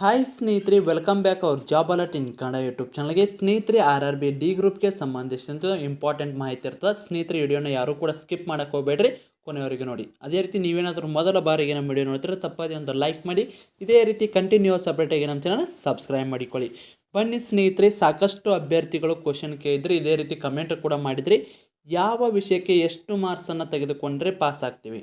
Hi ಸ್ನೇಹಿತರೆ welcome back ಅವ್ರ job alert in Kannada YouTube ಚಾನಲ್ಗೆ ಸ್ನೇಹಿತರೆ ಆರ್ ಆರ್ ಬಿ ಡಿ ಗ್ರೂಪ್ಗೆ ಸಂಬಂಧಿಸಿದಂತೆ ಇಂಪಾರ್ಟೆಂಟ್ ಮಾಹಿತಿ ಇರ್ತದೆ. ಸ್ನೇಹಿತರೆ ವಿಡಿಯೋನ ಯಾರು ಕೂಡ ಸ್ಕಿಪ್ ಮಾಡೋಕೆ ಹೋಗಬೇಡ್ರಿ. ಕೊನೆಯವರೆಗೆ ನೋಡಿ. ಅದೇ ರೀತಿ ನೀವೇನಾದರೂ ಮೊದಲ ಬಾರಿಗೆ ನಮ್ಮ ವಿಡಿಯೋ ನೋಡ್ತೀರ ತಪ್ಪದೇ ಒಂದು ಲೈಕ್ ಮಾಡಿ. ಇದೇ ರೀತಿ ಕಂಟಿನ್ಯೂಸ್ ಅಪ್ಡೇಟಾಗಿ ನಮ್ಮ ಚಾನಲ್ ಸಬ್ಸ್ಕ್ರೈಬ್ ಮಾಡಿಕೊಳ್ಳಿ. ಬನ್ನಿ ಸ್ನೇಹಿತರೆ, ಸಾಕಷ್ಟು ಅಭ್ಯರ್ಥಿಗಳು ಕ್ವಶನ್ ಕೇಳಿದ್ರೆ ಇದೇ ರೀತಿ ಕಮೆಂಟ್ ಕೂಡ ಮಾಡಿದ್ರಿ. ಯಾವ ವಿಷಯಕ್ಕೆ ಎಷ್ಟು ಮಾರ್ಕ್ಸನ್ನು ತೆಗೆದುಕೊಂಡ್ರೆ ಪಾಸ್ ಆಗ್ತೀವಿ?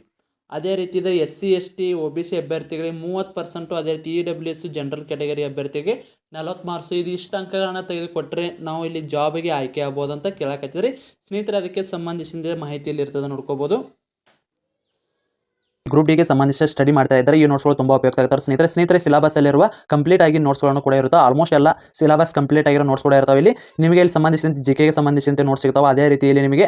ಅದೇ ರೀತಿ ಇದೆ S C S T O B C ಅಭ್ಯರ್ಥಿಗಳಿಗೆ ಮೂವತ್ತು ಪರ್ಸೆಂಟು, ಅದೇ ರೀತಿ E W S general category ಅಭ್ಯರ್ಥಿಗೆ ನಲವತ್ತು ಮಾರ್ಕ್ಸು. ಇದು ಇಷ್ಟು ಅಂಕಗಳನ್ನು ತೆಗೆದುಕೊಟ್ರೆ ನಾವು ಇಲ್ಲಿ ಜಾಬಿಗೆ ಆಯ್ಕೆ ಆಗ್ಬೋದು ಅಂತ ಕೇಳಕತ್ತಿದ್ರಿ. ಸ್ನೇಹಿತರೆ, ಅದಕ್ಕೆ ಸಂಬಂಧಿಸಿದ ಮಾಹಿತಿಯಲ್ಲಿ ಇರ್ತದೆ ನೋಡ್ಕೋಬೋದು. ಗ್ರೂಪ್ ಡಿಗೆ ಸಂಬಂಧಿಸಿದ ಸ್ಟಡಿ ಮಾಡ್ತಾ ಇದ್ದಾರೆ. ಈ ನೋಟ್ಸ್ಗಳು ತುಂಬ ಉಪಯುಕ್ತ ಆಗ್ತಾರೆ. ಸ್ನೇಹಿತರೆ ಸ್ನೇಹಿತರೆ ಸಿಲಬಸಲ್ಲಿರುವ ಕಂಪ್ಲೀಟ್ ಆಗಿ ನೋಟ್ಸ್ಗಳನ್ನು ಕೂಡ ಇರುತ್ತೆ. ಆಲ್ಮೋಸ್ಟ್ ಎಲ್ಲ ಸಿಲಬಸ್ ಕಂಪ್ಲೀಟ್ ಆಗಿರೋ ನೋಟ್ಸ್ ಕೂಡ ಇರ್ತಾವೆ ಇಲ್ಲಿ. ನಿಮಗೆ ಇಲ್ಲಿ ಸಂಬಂಧಿಸಿದಂತೆ ಜಿ ಕೆಗೆ ಸಂಬಂಧಿಸಿದಂತೆ ನೋಟ್ಸ್ ಸಿಗ್ತಾವೆ. ಅದೇ ರೀತಿಯಲ್ಲಿ ನಿಮಗೆ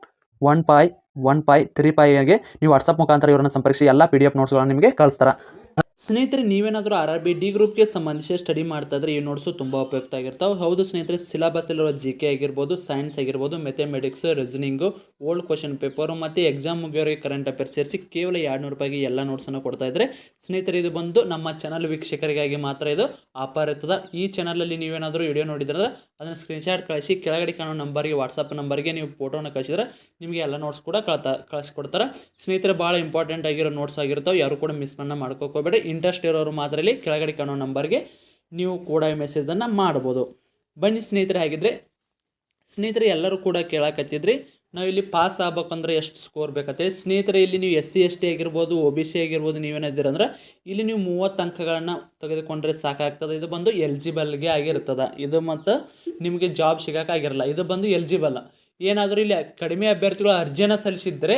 one five one five, three ಪಾಯ್ಗೆ ನೀವು ವಾಟ್ಸಪ್ ಮುಖಾಂತರ ಇವರನ್ನು ಸಂಪರ್ಕಿಸಿ, ಎಲ್ಲ ಪಿ ಡಿ ಎಫ್ ನೋಟ್ಸ್ಗಳನ್ನು ನಿಮಗೆ ಕಳಿಸ್ತಾರೆ. ಸ್ನೇಹಿತರೆ, ನೀವೇನಾದರೂ ಆರ್ ಆರ್ ಬಿ ಡಿ ಗ್ರೂಪ್ಗೆ ಸಂಬಂಧಿಸಿ ಸ್ಟಡಿ ಮಾಡ್ತಾ ಇದ್ರೆ ಈ ನೋಟ್ಸು ತುಂಬ ಉಪಯುಕ್ತ ಆಗಿರ್ತಾವೆ. ಹೌದು ಸ್ನೇಹಿತರೆ ಸಿಲೆಬಸ್ಸಲ್ಲಿರೋ ಜಿ ಕೆ ಆಗಿರ್ಬೋದು ಸೈನ್ಸ್ ಆಗಿರ್ಬೋದು mathematics reasoning old question paper ಮತ್ತು ಎಕ್ಸಾಮ್ ಮುಗಿಯೋರಿಗೆ ಕರೆಂಟ್ ಅಫೇರ್ಸ್ ಸೇರಿಸಿ ಕೇವಲ ಎರಡು ನೂರು ರೂಪಾಯಿಗೆ ಎಲ್ಲ ನೋಟ್ಸನ್ನು ಕೊಡ್ತಾ ಇದ್ದರೆ ಸ್ನೇಹಿತರೆ, ಇದು ಬಂದು ನಮ್ಮ ಚಾನಲ್ ವೀಕ್ಷಕರಿಗಾಗಿ ಮಾತ್ರ ಇದು ಆಫರ್ ಇರ್ತದೆ ಈ ಚಾನಲಲ್ಲಿ ನೀವೇನಾದರೂ ವಿಡಿಯೋ ನೋಡಿದ್ರೆ ಅದನ್ನು ಸ್ಕ್ರೀನ್ಶಾಟ್ ಕಳಿಸಿ, ಕೆಳಗಡೆ ಕಾಣೋ ನಂಬರ್ಗೆ ವಾಟ್ಸಪ್ ನಂಬರ್ಗೆ ನೀವು ಫೋಟೋನ ಕಳಿಸಿದ್ರೆ ನಿಮಗೆ ಎಲ್ಲ ನೋಟ್ಸ್ ಕೂಡ ಕಳ್ತಾ, ಕಳಿಸ್ಕೊಡ್ತಾರೆ. ಸ್ನೇಹಿತರೆ, ಭಾಳ ಇಂಪಾರ್ಟೆಂಟ್ ಆಗಿರೋ ನೋಟ್ಸ್ ಆಗಿರ್ತಾವೆ. ಯಾರು ಕೂಡ ಮಿಸ್ ಮಾಡ್ಕೋಕೋಬೇಡಿ ಇಂಟ್ರೆಸ್ಟ್ ಇರೋರು ಮಾತ್ರ ಇಲ್ಲಿ ಕೆಳಗಡೆ ಕಾಣೋ ನಂಬರ್ಗೆ ನೀವು ಕೂಡ ಈ ಮೆಸೇಜನ್ನು ಮಾಡ್ಬೋದು. ಬನ್ನಿ ಸ್ನೇಹಿತರೆ, ಹಾಗಿದ್ರೆ? ಸ್ನೇಹಿತರೆ, ಎಲ್ಲರೂ ಕೂಡ ಕೇಳಕತ್ತಿದ್ರಿ. ನಾವು ಇಲ್ಲಿ ಪಾಸ್ ಆಗ್ಬೇಕಂದ್ರೆ ಎಷ್ಟು ಸ್ಕೋರ್ ಬೇಕಂತೇಳಿ ಸ್ನೇಹಿತರೆ, ಇಲ್ಲಿ ನೀವು ಎಸ್ ಸಿ ಎಸ್ ಟಿ ಆಗಿರ್ಬೋದು ಒ ಬಿ ಸಿ ಆಗಿರ್ಬೋದು ನೀವೇನಿದ್ದೀರಂದ್ರೆ ಇಲ್ಲಿ ನೀವು ಮೂವತ್ತು ಅಂಕಗಳನ್ನು ತೆಗೆದುಕೊಂಡ್ರೆ ಸಾಕಾಗ್ತದೆ. ಇದು ಬಂದು ಎಲ್ಜಿಬಲ್ಗೆ ಆಗಿರ್ತದೆ. ಇದು ಮತ್ತು ನಿಮಗೆ ಜಾಬ್ ಸಿಗೋಕ್ಕಾಗಿರಲ್ಲ ಇದು ಬಂದು ಎಲಿಜಿಬಲ್ ಏನಾದರೂ ಇಲ್ಲಿ ಕಡಿಮೆ ಅಭ್ಯರ್ಥಿಗಳು ಅರ್ಜಿಯನ್ನು ಸಲ್ಲಿಸಿದರೆ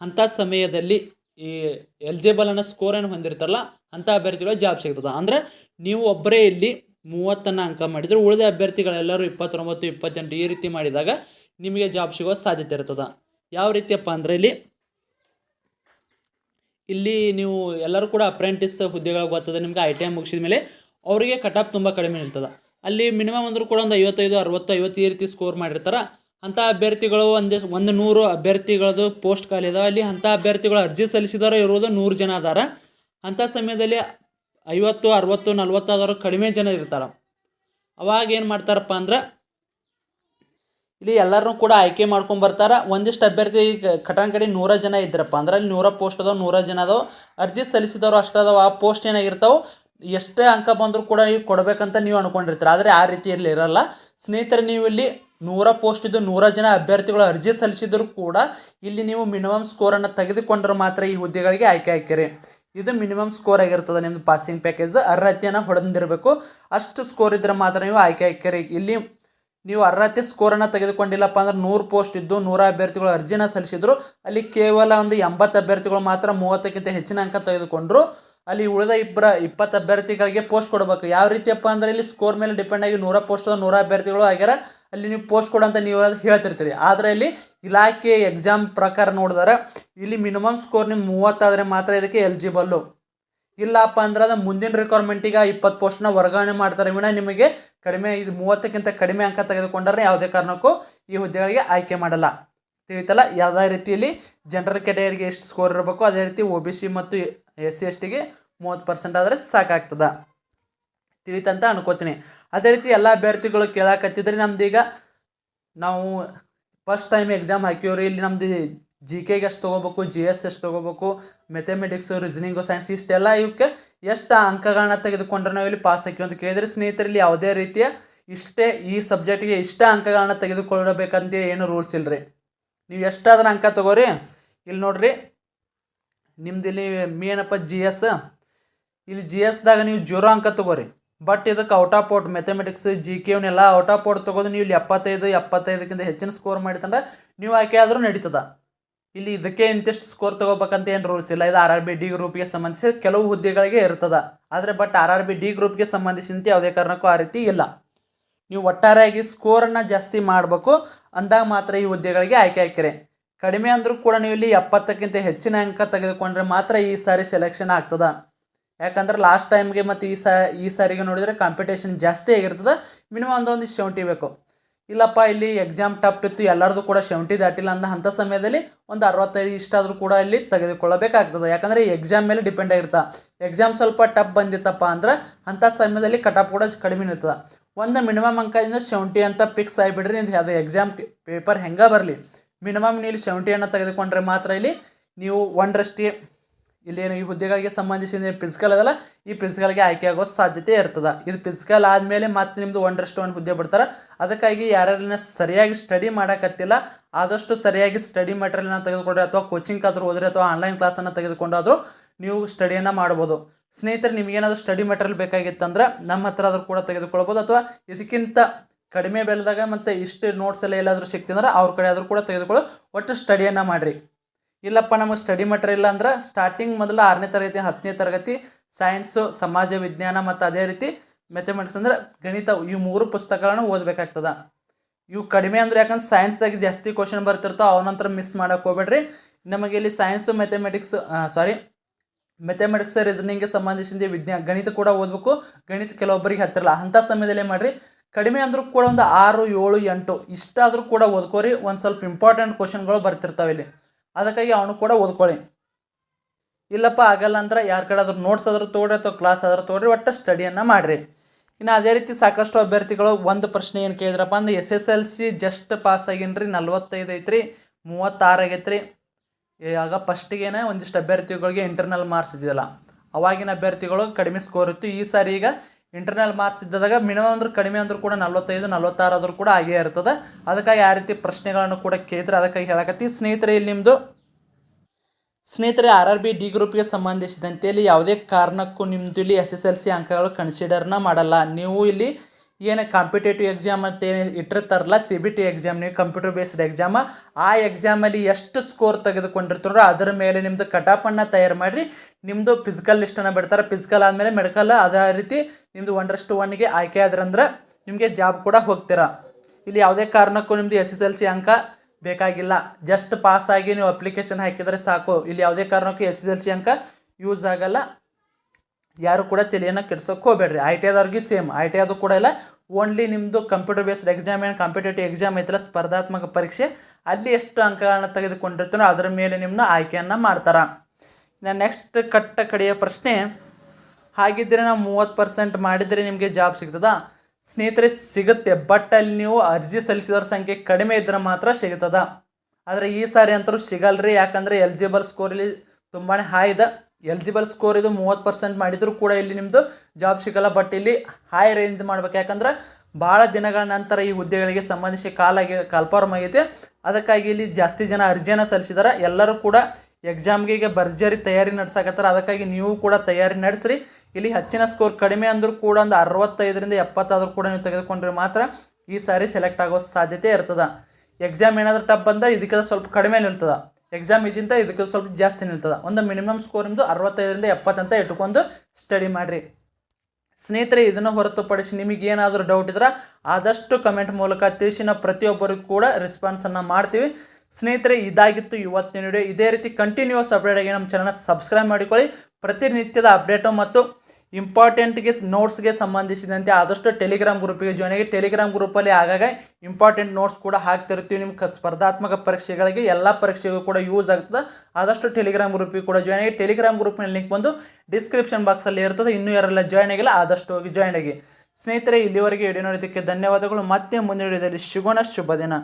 ಅಂಥ ಸಮಯದಲ್ಲಿ ಈ ಎಲಿಜಿಬಲ್ ಅನ್ನೋ ಸ್ಕೋರನ್ನು ಹೊಂದಿರ್ತಾರಲ್ಲ, ಅಂಥ ಅಭ್ಯರ್ಥಿಗಳಿಗೆ ಜಾಬ್ ಸಿಗ್ತದೆ. ಅಂದರೆ ನೀವು ಒಬ್ಬರೇ ಇಲ್ಲಿ ಮೂವತ್ತನ್ನು ಅಂಕ ಮಾಡಿದರೆ ಉಳಿದ ಅಭ್ಯರ್ಥಿಗಳೆಲ್ಲರೂ ಇಪ್ಪತ್ತೊಂಬತ್ತು, ಇಪ್ಪತ್ತೆಂಟು ಈ ರೀತಿ ಮಾಡಿದಾಗ ನಿಮಗೆ ಜಾಬ್ ಸಿಗೋ ಸಾಧ್ಯತೆ ಇರ್ತದೆ. ಯಾವ ರೀತಿಯಪ್ಪ ಅಂದರೆ ಇಲ್ಲಿ ಇಲ್ಲಿ ನೀವು ಎಲ್ಲರೂ ಕೂಡ ಅಪ್ರೆಂಟಿಸ್ ಹುದ್ದೆಗಳು ಗೊತ್ತದೆ ನಿಮಗೆ ಐ ಟಿ ಐ ಮುಗಿಸಿದ ಮೇಲೆ ಅವರಿಗೆ ಕಟ್ ಆಫ್ ತುಂಬ ಕಡಿಮೆ ಇರ್ತದೆ ಅಲ್ಲಿ ಮಿನಿಮಮ್ ಅಂದರೂ ಕೂಡ ಒಂದು ಐವತ್ತೈದು, ಅರವತ್ತು, ಐವತ್ತು ಈ ರೀತಿ ಸ್ಕೋರ್ ಮಾಡಿರ್ತಾರೆ. ಅಂಥ ಅಭ್ಯರ್ಥಿಗಳು ಒಂದು ಒಂದು ನೂರು ಅಭ್ಯರ್ಥಿಗಳದು ಪೋಸ್ಟ್ ಖಾಲಿ ಇದಾವೆ ಅಲ್ಲಿ ಅಂಥ ಅಭ್ಯರ್ಥಿಗಳು ಅರ್ಜಿ ಸಲ್ಲಿಸಿದಾರೋ ಇರೋದು ನೂರು ಜನ ಅದಾರ. ಅಂಥ ಸಮಯದಲ್ಲಿ ಐವತ್ತು, ಅರವತ್ತು ನಲ್ವತ್ತಾದರೂ ಕಡಿಮೆ ಜನ ಇರ್ತಾರೆ. ಅವಾಗ ಏನು ಮಾಡ್ತಾರಪ್ಪ ಅಂದ್ರೆ ಇಲ್ಲಿ ಎಲ್ಲರನ್ನೂ ಕೂಡ ಆಯ್ಕೆ ಮಾಡ್ಕೊಂಡು ಬರ್ತಾರೆ. ಒಂದಿಷ್ಟು ಅಭ್ಯರ್ಥಿ ಕಟಾನ್ ಕಡೆ ನೂರ ಜನ ಇದ್ರಪ್ಪ ಅಂದ್ರೆ ಅಲ್ಲಿ ನೂರ ಪೋಸ್ಟ್ ಅದಾವೆ, ನೂರ ಜನ ಅದಾವೆ. ಅರ್ಜಿ ಸಲ್ಲಿಸಿದವರು ಅಷ್ಟು ಅದಾವೆ, ಆ ಪೋಸ್ಟ್ ಏನಾಗಿರ್ತಾವೆ ಎಷ್ಟೇ ಅಂಕ ಬಂದರೂ ಕೂಡ ನೀವು ಕೊಡಬೇಕಂತ ನೀವು ಅಂದ್ಕೊಂಡಿರ್ತೀರ ಆದರೆ ಆ ರೀತಿಯಲ್ಲಿ ಇರಲ್ಲ. ಸ್ನೇಹಿತರೆ, ನೀವು ಇಲ್ಲಿ ನೂರ ಪೋಸ್ಟ್ ಇದ್ದು ನೂರ ಜನ ಅಭ್ಯರ್ಥಿಗಳು ಅರ್ಜಿ ಸಲ್ಲಿಸಿದ್ರು ಕೂಡ ಇಲ್ಲಿ ನೀವು ಮಿನಿಮಮ್ ಸ್ಕೋರನ್ನು ತೆಗೆದುಕೊಂಡ್ರೆ ಮಾತ್ರ ಈ ಹುದ್ದೆಗಳಿಗೆ ಆಯ್ಕೆ ಹಾಕಿರಿ ಇದು ಮಿನಿಮಮ್ ಸ್ಕೋರ್ ಆಗಿರ್ತದೆ ನಿಮ್ಮದು ಪಾಸಿಂಗ್ ಪ್ಯಾಕೇಜ್ ಅರ್ಹತೆಯನ್ನು ಹೊಡೆದಿರಬೇಕು. ಅಷ್ಟು ಸ್ಕೋರ್ ಇದ್ದರೆ ಮಾತ್ರ ನೀವು ಆಯ್ಕೆ ಹಾಕಿರಿ ಇಲ್ಲಿ ನೀವು ಅರ್ಹತೆ ಸ್ಕೋರನ್ನು ತೆಗೆದುಕೊಂಡಿಲ್ಲಪ್ಪ ಅಂದ್ರೆ ನೂರು ಪೋಸ್ಟ್ ಇದ್ದು ನೂರ ಅಭ್ಯರ್ಥಿಗಳು ಅರ್ಜಿನ ಸಲ್ಲಿಸಿದ್ರು. ಅಲ್ಲಿ ಕೇವಲ ಒಂದು ಎಂಬತ್ತು ಅಭ್ಯರ್ಥಿಗಳು ಮಾತ್ರ ಮೂವತ್ತಕ್ಕಿಂತ ಹೆಚ್ಚಿನ ಅಂಕ ತೆಗೆದುಕೊಂಡ್ರು. ಅಲ್ಲಿ ಉಳಿದ ಇಬ್ಬರ ಇಪ್ಪತ್ತು ಅಭ್ಯರ್ಥಿಗಳಿಗೆ ಪೋಸ್ಟ್ ಕೊಡಬೇಕು. ಯಾವ ರೀತಿಯಪ್ಪ ಅಂದ್ರೆ ಇಲ್ಲಿ ಸ್ಕೋರ್ ಮೇಲೆ ಡಿಪೆಂಡ್ ಆಗಿ ನೂರ ಪೋಸ್ಟ್ ನೂರ ಅಭ್ಯರ್ಥಿಗಳು ಆಗ್ಯಾರ. ಅಲ್ಲಿ ನೀವು ಪೋಸ್ಟ್ ಕೊಡು ಅಂತ ನೀವು ಹೇಳ್ತಿರ್ತೀರಿ. ಆದರೆ ಇಲ್ಲಿ ಇಲಾಖೆ ಎಕ್ಸಾಮ್ ಪ್ರಕಾರ ನೋಡಿದ್ರೆ ಇಲ್ಲಿ ಮಿನಿಮಮ್ ಸ್ಕೋರ್ ನಿಮ್ಮ ಮೂವತ್ತಾದರೆ ಮಾತ್ರ ಇದಕ್ಕೆ ಎಲಿಜಿಬಲ್ಲು ಇಲ್ಲಪ್ಪ ಅಂದ್ರೆ ಅದು ಮುಂದಿನ ರಿಕ್ವೈರ್ಮೆಂಟಿಗೆ ಇಪ್ಪತ್ತು ಪೋಸ್ಟ್ನ ವರ್ಗಾವಣೆ ಮಾಡ್ತಾರೆ. ವಿನ ನಿಮಗೆ ಕಡಿಮೆ ಇದು ಮೂವತ್ತಕ್ಕಿಂತ ಕಡಿಮೆ ಅಂಕ ತೆಗೆದುಕೊಂಡರೆ ಯಾವುದೇ ಕಾರಣಕ್ಕೂ ಈ ಹುದ್ದೆಗಳಿಗೆ ಆಯ್ಕೆ ಮಾಡಲ್ಲ. ತಿಳಿತಲ್ಲ, ಯಾವುದೇ ರೀತಿಯಲ್ಲಿ ಜನರಲ್ ಕ್ಯಾಟಗರಿಗೆ ಎಷ್ಟು ಸ್ಕೋರ್ ಇರಬೇಕು ಅದೇ ರೀತಿ ಒ ಮತ್ತು ಎಸ್ ಸಿ ಎಸ್ ಟಿಗೆ ಮೂವತ್ತು ಪರ್ಸೆಂಟ್ ಆದರೆ ಸಾಕಾಗ್ತದೆ. ತಿಳಿತಂತ ಅನ್ಕೋತೀನಿ. ಅದೇ ರೀತಿ ಎಲ್ಲ ಅಭ್ಯರ್ಥಿಗಳು ಕೇಳಾಕತ್ತಿದ್ರೆ ನಮ್ದು ಈಗ ನಾವು ಫಸ್ಟ್ ಟೈಮ್ ಎಕ್ಸಾಮ್ ಹಾಕಿವ್ರಿ ಇಲ್ಲಿ ನಮ್ದು ಜಿ ಕೆಗೆ ಎಷ್ಟು ತೊಗೋಬೇಕು ಜಿ ಎಸ್ ಎಷ್ಟು ತೊಗೋಬೇಕು ಮೆಥಮೆಟಿಕ್ಸು ರೀಸನಿಂಗು ಸೈನ್ಸ್ ಇಷ್ಟೆಲ್ಲ ಇವಕ್ಕೆ ಎಷ್ಟು ಅಂಕಗಳನ್ನ ತೆಗೆದುಕೊಂಡ್ರೆ ನಾವು ಇಲ್ಲಿ ಪಾಸ್ ಹಾಕಿವಿ ಅಂತ ಕೇಳಿದ್ರೆ ಸ್ನೇಹಿತರಲ್ಲಿ ಯಾವುದೇ ರೀತಿಯ ಇಷ್ಟೇ ಈ ಸಬ್ಜೆಕ್ಟಿಗೆ ಇಷ್ಟ ಅಂಕಗಳನ್ನ ತೆಗೆದುಕೊಳ್ಳಬೇಕಂತ ಏನು ರೂಲ್ಸ್ ಇಲ್ಲರಿ ನೀವು ಎಷ್ಟಾದ್ರೂ ಅಂಕ ತಗೋರಿ. ಇಲ್ಲಿ ನೋಡ್ರಿ ನಿಮ್ದು ಇಲ್ಲಿ ಮೇನಪ್ಪ ಜಿ ಎಸ್ ಇಲ್ಲಿ ಜಿ ಎಸ್ದಾಗ ನೀವು ಜೀರೋ ಅಂಕ ತಗೋರಿ. ಬಟ್ ಇದಕ್ಕೆ out of out mathematics G K out of out ತಗೋದು, ನೀವು ಇಲ್ಲಿ ಎಪ್ಪತ್ತೈದು, ಎಪ್ಪತ್ತೈದಕ್ಕಿಂತ ಹೆಚ್ಚಿನ ಸ್ಕೋರ್ ಮಾಡಿತಂದ್ರೆ ನೀವು ಆಯ್ಕೆ ಆದರೂ ನಡೀತದ. ಇಲ್ಲಿ ಇದಕ್ಕೆ ಇಂತಿಷ್ಟು ಸ್ಕೋರ್ ತಗೋಬೇಕಂತ ಏನು ರೂಲ್ಸ್ ಇಲ್ಲ. ಇದು ಆರ್ ಆರ್ ಬಿ ಡಿ ಗ್ರೂಪ್ಗೆ ಸಂಬಂಧಿಸಿ ಕೆಲವು ಹುದ್ದೆಗಳಿಗೆ ಇರ್ತದ. ಆದರೆ but R R B D ಗ್ರೂಪ್ಗೆ ಸಂಬಂಧಿಸಿದಂತೆ ಯಾವುದೇ ಕಾರಣಕ್ಕೂ ಆ ರೀತಿ ಇಲ್ಲ. ನೀವು ಒಟ್ಟಾರೆಯಾಗಿ ಸ್ಕೋರನ್ನು ಜಾಸ್ತಿ ಮಾಡಬೇಕು, ಅಂದಾಗ ಮಾತ್ರ ಈ ಹುದ್ದೆಗಳಿಗೆ ಆಯ್ಕೆ ಹಾಕಿರಿ ಕಡಿಮೆ ಅಂದರೂ ಕೂಡ ನೀವು ಇಲ್ಲಿ ಎಪ್ಪತ್ತಕ್ಕಿಂತ ಹೆಚ್ಚಿನ ಅಂಕ ತೆಗೆದುಕೊಂಡ್ರೆ ಮಾತ್ರ ಈ ಸಾರಿ ಸೆಲೆಕ್ಷನ್ ಆಗ್ತದ. ಯಾಕಂದ್ರೆ ಲಾಸ್ಟ್ ಟೈಮ್ಗೆ ಮತ್ತು ಈ ಸಾ, ಈ ಸಾರಿಗೆ ನೋಡಿದರೆ ಕಾಂಪಿಟೇಷನ್ ಜಾಸ್ತಿ ಆಗಿರ್ತದೆ ಮಿನಿಮಮ್ ಅಂದ್ರೆ ಒಂದು ಸೆವೆಂಟಿ ಬೇಕು. ಇಲ್ಲಪ್ಪ, ಇಲ್ಲಿ ಎಕ್ಸಾಮ್ ಟಪ್ ಇತ್ತು, ಎಲ್ಲರದು ಕೂಡ ಸೆವೆಂಟಿ ದಾಟಿಲ್ಲ ಅಂದ ಅಂಥ ಸಮಯದಲ್ಲಿ ಒಂದು ಅರವತ್ತೈದು ಇಷ್ಟಾದರೂ ಕೂಡ ಇಲ್ಲಿ ತೆಗೆದುಕೊಳ್ಳಬೇಕಾಗ್ತದೆ. ಯಾಕಂದರೆ ಎಕ್ಸಾಮ್ ಮೇಲೆ ಡಿಪೆಂಡ್ ಆಗಿರ್ತಾ. ಎಕ್ಸಾಮ್ ಸ್ವಲ್ಪ ಟಪ್ ಬಂದಿತ್ತಪ್ಪ ಅಂದ್ರೆ ಅಂಥ ಸಮಯದಲ್ಲಿ ಕಟಾಪ್ ಕೂಡ ಕಡಿಮೆ ಇರ್ತದೆ. ಒಂದು ಮಿನಿಮಮ್ ಅಂಕ ಅಂದ್ರೆ ಸೆವೆಂಟಿ ಅಂತ ಫಿಕ್ಸ್ ಆಗಿಬಿಡ್ರಿ ಇದು ಅದು ಎಕ್ಸಾಮ್ ಪೇಪರ್ ಹೆಂಗೆ ಬರಲಿ. ಮಿನಿಮಮ್ ನೀವು ಇಲ್ಲಿ ಸೆವೆಂಟಿಯನ್ನು ತೆಗೆದುಕೊಂಡ್ರೆ ಮಾತ್ರ ಇಲ್ಲಿ ನೀವು ಒಂದರಷ್ಟೇ ಇಲ್ಲೇನು ಈ ಹುದ್ದೆಗಳಿಗೆ ಸಂಬಂಧಿಸಿದ ಪ್ರಿನ್ಸಿಪಲ್ ಅದಲ್ಲ, ಈ ಪ್ರಿನ್ಸಿಪಲ್ಗೆ ಆಯ್ಕೆ ಆಗೋ ಸಾಧ್ಯತೆ ಇರ್ತದೆ. ಇದು ಪ್ರಿನ್ಸಿಪಲ್ ಆದಮೇಲೆ ಮತ್ತೆ ನಿಮ್ಮದು ಒಂದರಷ್ಟು ಒಂದು ಹುದ್ದೆ ಬಿಡ್ತಾರೆ. ಅದಕ್ಕಾಗಿ ಯಾರ್ಯಾರನ್ನ ಸರಿಯಾಗಿ ಸ್ಟಡಿ ಮಾಡಕತ್ತಿಲ್ಲ, ಆದಷ್ಟು ಸರಿಯಾಗಿ ಸ್ಟಡಿ ಮೆಟೀರಿಯಲ್ನ ತೆಗೆದುಕೊಂಡ್ರೆ ಅಥವಾ ಕೋಚಿಂಗ್ ಆದರೂ ಹೋದರೆ ಅಥವಾ ಆನ್ಲೈನ್ ಕ್ಲಾಸನ್ನು ತೆಗೆದುಕೊಂಡಾದರೂ ನೀವು ಸ್ಟಡಿಯನ್ನು ಮಾಡ್ಬೋದು. ಸ್ನೇಹಿತರೆ ನಿಮಗೇನಾದರೂ ಸ್ಟಡಿ ಮೆಟೀರಿಯಲ್ ಬೇಕಾಗಿತ್ತಂದ್ರೆ ನಮ್ಮ ಹತ್ರ ಆದರೂ ಕೂಡ ತೆಗೆದುಕೊಳ್ಬೋದು. ಅಥವಾ ಇದಕ್ಕಿಂತ ಕಡಿಮೆ ಬೆಲೆದಾಗ ಮತ್ತು ಇಷ್ಟು ನೋಟ್ಸ್ ಎಲ್ಲ ಎಲ್ಲಾದರೂ ಸಿಕ್ತಿದ್ರೆ ಅವ್ರ ಕಡೆ ಆದರೂ ಕೂಡ ತೆಗೆದುಕೊಳ್ಳೋ. ಒಟ್ಟು ಸ್ಟಡಿಯನ್ನು ಮಾಡಿರಿ. ಇಲ್ಲಪ್ಪ, ನಮಗೆ ಸ್ಟಡಿ ಇಲ್ಲ ಅಂದ್ರೆ ಸ್ಟಾರ್ಟಿಂಗ್ ಮೊದಲು ಆರನೇ ತರಗತಿ, ಹತ್ತನೇ ತರಗತಿ ಸೈನ್ಸು ಸಮಾಜ, ವಿಜ್ಞಾನ ಮತ್ತು ಅದೇ ರೀತಿ ಮೆಥಮೆಟಿಕ್ಸ್ ಅಂದ್ರೆ ಗಣಿತ, ಈ ಮೂರು ಪುಸ್ತಕಗಳನ್ನು ಓದಬೇಕಾಗ್ತದ. ಇವು ಕಡಿಮೆ ಅಂದ್ರೆ ಯಾಕಂದ್ರೆ ಸೈನ್ಸ್ದಾಗ ಜಾಸ್ತಿ ಕ್ವಶನ್ ಬರ್ತಿರ್ತಾವೆ ಅವನಂತರ ಮಿಸ್ ಮಾಡೋಕೆ ಹೋಗ್ಬೇಡ್ರಿ. ನಮಗೆ ಇಲ್ಲಿ ಸೈನ್ಸು ಮೆಥಮೆಟಿಕ್ಸ್ ಸಾರಿ ಮೆಥಮೆಟಿಕ್ಸ್ ರೀಸನಿಂಗ್ಗೆ ಸಂಬಂಧಿಸಿದ ವಿಜ್ಞಾನ ಗಣಿತ ಕೂಡ ಓದಬೇಕು. ಗಣಿತ ಕೆಲವೊಬ್ಬರಿಗೆ ಹತ್ತಿರಲ್ಲ, ಅಂಥ ಸಮಯದಲ್ಲಿ ಮಾಡಿರಿ. ಕಡಿಮೆ ಅಂದರೂ ಕೂಡ ಒಂದು ಆರು, ಏಳು, ಎಂಟು, ಇಷ್ಟಾದರೂ ಕೂಡ ಓದ್ಕೋರಿ. ಒಂದು ಸ್ವಲ್ಪ ಇಂಪಾರ್ಟೆಂಟ್ ಕ್ವಶನ್ಗಳು ಬರ್ತಿರ್ತಾವೆ ಇಲ್ಲಿ. ಅದಕ್ಕಾಗಿ ಅವನು ಕೂಡ ಓದ್ಕೊಳ್ಳಿ. ಇಲ್ಲಪ್ಪ, ಆಗಲ್ಲ ಅಂದ್ರೆ ಯಾರ ಕಡೆ ಆದ್ರೂ ನೋಟ್ಸ್ ಆದರೂ ತೊಗೊಳ್ರಿ ಅಥವಾ ಕ್ಲಾಸ್ ಆದ್ರೂ ತೊಗೊಳ್ರಿ, ಒಟ್ಟು ಸ್ಟಡಿಯನ್ನು ಮಾಡಿರಿ. ಇನ್ನು ಅದೇ ರೀತಿ ಸಾಕಷ್ಟು ಅಭ್ಯರ್ಥಿಗಳು ಒಂದು ಪ್ರಶ್ನೆ ಏನು ಕೇಳಿದ್ರಪ್ಪ ಅಂದ್ರೆ S S L C just pass ಆಗೀನಿ ನಲ್ವತ್ತೈದು ಐತ್ರಿ, ಮೂವತ್ತಾರು ಆಗೈತ್ರಿ. ಆಗ ಫಸ್ಟಿಗೇನೆ ಒಂದಿಷ್ಟು ಅಭ್ಯರ್ಥಿಗಳಿಗೆ ಇಂಟರ್ನಲ್ ಮಾರ್ಕ್ಸ್ ಇದೆಯಲ್ಲ, ಅವಾಗಿನ ಅಭ್ಯರ್ಥಿಗಳು ಕಡಿಮೆ ಸ್ಕೋರ್ ಇತ್ತು. ಈ ಸಾರಿ ಈಗ ಇಂಟರ್ನಲ್ ಮಾರ್ಕ್ಸ್ ಇದ್ದಾಗ ಮಿನಿಮಮ್ ಅಂದ್ರೆ ಕಡಿಮೆ ಅಂದ್ರೂ ಕೂಡ ನಲ್ವತ್ತೈದು, ನಲ್ವತ್ತಾರು ಆದರೂ ಕೂಡ ಆಗೇ ಇರ್ತದೆ. ಅದಕ್ಕಾಗಿ ಆ ರೀತಿ ಪ್ರಶ್ನೆಗಳನ್ನು ಕೂಡ ಕೇಳಿದ್ರೆ ಅದಕ್ಕಾಗಿ ಹೇಳಕತ್ತಿ. ಸ್ನೇಹಿತರೆ, ಇಲ್ಲಿ ನಿಮ್ಮದು ಸ್ನೇಹಿತರೆ ಆರ್ ಆರ್ ಬಿ ಡಿ ಗ್ರೂಪ್ಗೆ ಸಂಬಂಧಿಸಿದಂತೆ ಇಲ್ಲಿ ಯಾವುದೇ ಕಾರಣಕ್ಕೂ ನಿಮ್ಮದು ಇಲ್ಲಿ ಎಸ್ ಎಸ್ ಎಲ್ ಸಿ ಅಂಕಗಳು ಕನ್ಸಿಡರ್ನ ಮಾಡಲ್ಲ. ನೀವು ಇಲ್ಲಿ ಏನು ಕಾಂಪಿಟೇಟಿವ್ ಎಕ್ಸಾಮ್ ಅಂತ ಏನು ಇಟ್ಟಿರ್ತಾರಲ್ಲ ಸಿ ಬಿ ಟಿ ಎಕ್ಸಾಮ್ ನೀವು ಕಂಪ್ಯೂಟರ್ ಬೇಸ್ಡ್ ಎಕ್ಸಾಮ ಆ ಎಕ್ಸಾಮಲ್ಲಿ ಎಷ್ಟು ಸ್ಕೋರ್ ತೆಗೆದುಕೊಂಡಿರ್ತಾರೋ ಅದರ ಮೇಲೆ ನಿಮ್ಮದು ಕಟಾಪನ್ನು ತಯಾರು ಮಾಡಿ ನಿಮ್ಮದು ಫಿಸಿಕಲ್ ಲಿಸ್ಟನ್ನು ಬಿಡ್ತಾರೆ. ಫಿಸಿಕಲ್ ಆದಮೇಲೆ ಮೆಡಿಕಲ್ ಅದೇ ರೀತಿ ನಿಮ್ಮದು ಒಂದರಷ್ಟು ಒನ್ಗೆ ಆಯ್ಕೆ ಆದ್ರಂದ್ರೆ ನಿಮಗೆ ಜಾಬ್ ಕೂಡ ಹೋಗ್ತೀರಾ. ಇಲ್ಲಿ ಯಾವುದೇ ಕಾರಣಕ್ಕೂ ನಿಮ್ಮದು ಎಸ್ ಎಸ್ ಎಲ್ ಸಿ ಅಂಕ ಬೇಕಾಗಿಲ್ಲ. ಜಸ್ಟ್ ಪಾಸ್ ಆಗಿ ನೀವು ಅಪ್ಲಿಕೇಶನ್ ಹಾಕಿದರೆ ಸಾಕು. ಇಲ್ಲಿ ಯಾವುದೇ ಕಾರಣಕ್ಕೂ ಎಸ್ ಎಸ್ ಎಲ್ ಸಿ ಅಂಕ ಯೂಸ್ ಆಗಲ್ಲ. ಯಾರು ಕೂಡ ತಲೆಯನ್ನು ಕೆಡ್ಸೋಕೆ ಹೋಗ್ಬೇಡ್ರಿ. ಐ ಟಿ ಆದವ್ರಿಗೆ ಸೇಮ್ ಐ ಟಿ ಅದು ಕೂಡ ಇಲ್ಲ ಓನ್ಲಿ ನಿಮ್ಮದು ಕಂಪ್ಯೂಟರ್ ಬೇಸ್ಡ್ ಎಕ್ಸಾಮ್ ಏನು ಕಾಂಪಿಟೇಟಿವ್ ಎಕ್ಸಾಮ್ ಐತಲ್ಲ, ಸ್ಪರ್ಧಾತ್ಮಕ ಪರೀಕ್ಷೆ, ಅಲ್ಲಿ ಎಷ್ಟು ಅಂಕಗಳನ್ನು ತೆಗೆದುಕೊಂಡಿರ್ತಾರೋ ಅದರ ಮೇಲೆ ನಿಮ್ಮನ್ನ ಆಯ್ಕೆಯನ್ನು ಮಾಡ್ತಾರೆ. ನಾನು ನೆಕ್ಸ್ಟ್ ಕಟ್ಟ ಕಡೆಯ ಪ್ರಶ್ನೆ ಹಾಗಿದ್ದರೆ ನಾವು ಮೂವತ್ತು ಪರ್ಸೆಂಟ್ ಮಾಡಿದರೆ ನಿಮಗೆ ಜಾಬ್ ಸಿಗ್ತದಾ? ಸ್ನೇಹಿತರೆ, ಸಿಗುತ್ತೆ ಬಟ್ ಅಲ್ಲಿ ನೀವು ಅರ್ಜಿ ಸಲ್ಲಿಸಿದವ್ರ ಸಂಖ್ಯೆ ಕಡಿಮೆ ಇದ್ರೆ ಮಾತ್ರ ಸಿಗ್ತದ. ಆದರೆ ಈ ಸಾರಿ ಅಂತರೂ ಸಿಗಲ್ರಿ, ಯಾಕಂದರೆ ಎಲಿಜಿಬಲ್ ಸ್ಕೋರಲ್ಲಿ ತುಂಬಾ ಹೈ ಇದೆ. ಎಲಿಜಿಬಲ್ ಸ್ಕೋರ್ ಇದು ಮೂವತ್ತು ಪರ್ಸೆಂಟ್ ಮಾಡಿದರೂ ಕೂಡ ಇಲ್ಲಿ ನಿಮ್ಮದು ಜಾಬ್ ಸಿಗಲ್ಲ ಬಟ್ ಇಲ್ಲಿ ಹೈ ರೇಂಜ್ ಮಾಡ್ಬೇಕು. ಯಾಕಂದ್ರೆ ಭಾಳ ದಿನಗಳ ನಂತರ ಈ ಹುದ್ದೆಗಳಿಗೆ ಸಂಬಂಧಿಸಿ ಕಾಲಾಗಿ ಕನ್ಫರ್ಮ್ ಆಗೈತೆ. ಅದಕ್ಕಾಗಿ ಇಲ್ಲಿ ಜಾಸ್ತಿ ಜನ ಅರ್ಜಿಯನ್ನು ಸಲ್ಲಿಸಿದಾರೆ. ಎಲ್ಲರೂ ಕೂಡ ಎಕ್ಸಾಮ್ಗೆ ಈಗ ಭರ್ಜರಿ ತಯಾರಿ ನಡ್ಸಕತ್ತಾರ. ಅದಕ್ಕಾಗಿ ನೀವು ಕೂಡ ತಯಾರಿ ನಡೆಸ್ರಿ. ಇಲ್ಲಿ ಹೆಚ್ಚಿನ ಸ್ಕೋರ್ ಕಡಿಮೆ ಅಂದರೂ ಕೂಡ ಒಂದು ಅರವತ್ತೈದರಿಂದ ಎಪ್ಪತ್ತಾದರೂ ಕೂಡ ನೀವು ತೆಗೆದುಕೊಂಡ್ರೆ ಮಾತ್ರ ಈ ಸಾರಿ ಸೆಲೆಕ್ಟ್ ಆಗೋ ಸಾಧ್ಯತೆ ಇರ್ತದೆ. ಎಕ್ಸಾಮ್ ಏನಾದರೂ ಟಪ್ ಬಂದ ಇದಕ್ಕೆ ಸ್ವಲ್ಪ ಕಡಿಮೆ ನಿಲ್ತದ. ಎಕ್ಸಾಮ್ ಈಜಿಂತ ಇದಕ್ಕೆ ಸ್ವಲ್ಪ ಜಾಸ್ತಿ ನಿಲ್ತದ. ಒಂದು ಮಿನಿಮಮ್ ಸ್ಕೋರ್ ನಿಮ್ಮದು ಅರವತ್ತೈದರಿಂದ ಎಪ್ಪತ್ತಂತ ಇಟ್ಕೊಂಡು ಸ್ಟಡಿ ಮಾಡಿರಿ. ಸ್ನೇಹಿತರೆ, ಇದನ್ನು ಹೊರತುಪಡಿಸಿ ನಿಮಗೆ ಏನಾದರೂ ಡೌಟ್ ಇದ್ರೆ ಆದಷ್ಟು ಕಮೆಂಟ್ ಮೂಲಕ ತಿಳಿಸಿ ನಾವು ಪ್ರತಿಯೊಬ್ಬರಿಗೂ ಕೂಡ ರೆಸ್ಪಾನ್ಸನ್ನು ಮಾಡ್ತೀವಿ. ಸ್ನೇಹಿತರೆ, ಇದಾಗಿತ್ತು ಇವತ್ತಿನ ವಿಡಿಯೋ ಇದೇ ರೀತಿ ಕಂಟಿನ್ಯೂಸ್ ಅಪ್ಡೇಟ್ ಆಗಿ ನಮ್ಮ ಚಾನಲ್ ಸಬ್ಸ್ಕ್ರೈಬ್ ಮಾಡಿಕೊಳ್ಳಿ. ಪ್ರತಿನಿತ್ಯದ ಅಪ್ಡೇಟು ಮತ್ತು ಇಂಪಾರ್ಟೆಂಟ್ಗೆ ನೋಟ್ಸ್ಗೆ ಸಂಬಂಧಿಸಿದಂತೆ ಆದಷ್ಟು ಟೆಲಿಗ್ರಾಮ್ ಗ್ರೂಪಿಗೆ ಜಾಯ್ನ್ ಆಗಿ. ಟೆಲಿಗ್ರಾಮ್ ಗ್ರೂಪಲ್ಲಿ ಆಗಾಗ ಇಂಪಾರ್ಟೆಂಟ್ ನೋಟ್ಸ್ ಕೂಡ ಹಾಕ್ತಿರ್ತೀವಿ. ನಿಮ್ಮ ಸ್ಪರ್ಧಾತ್ಮಕ ಪರೀಕ್ಷೆಗಳಿಗೆ ಎಲ್ಲ ಪರೀಕ್ಷೆಗೂ ಕೂಡ ಯೂಸ್ ಆಗ್ತದೆ. ಆದಷ್ಟು ಟೆಲಿಗ್ರಾಮ್ ಗ್ರೂಪಿಗೆ ಕೂಡ ಜಾಯ್ನ್ ಆಗಿ. ಟೆಲಿಗ್ರಾಮ್ ಗ್ರೂಪ್ನ ಲಿಂಕ್ ಬಂದು ಡಿಸ್ಕ್ರಿಪ್ಷನ್ ಬಾಕ್ಸಲ್ಲಿ ಇರ್ತದೆ. ಇನ್ನೂ ಯಾರೆಲ್ಲ ಜಾಯ್ನ್ ಆಗಿಲ್ಲ, ಆದಷ್ಟು ಹೋಗಿ ಜಾಯ್ನ್ ಆಗಿ. ಸ್ನೇಹಿತರೆ, ಇಲ್ಲಿವರೆಗೆ ವಿಡಿಯೋ ನೋಡೋದಕ್ಕೆ ಧನ್ಯವಾದಗಳು. ಮತ್ತೆ ಮುಂದಿನ ವಿಡಿಯೋದಲ್ಲಿ ಶುಭ ದಿನ.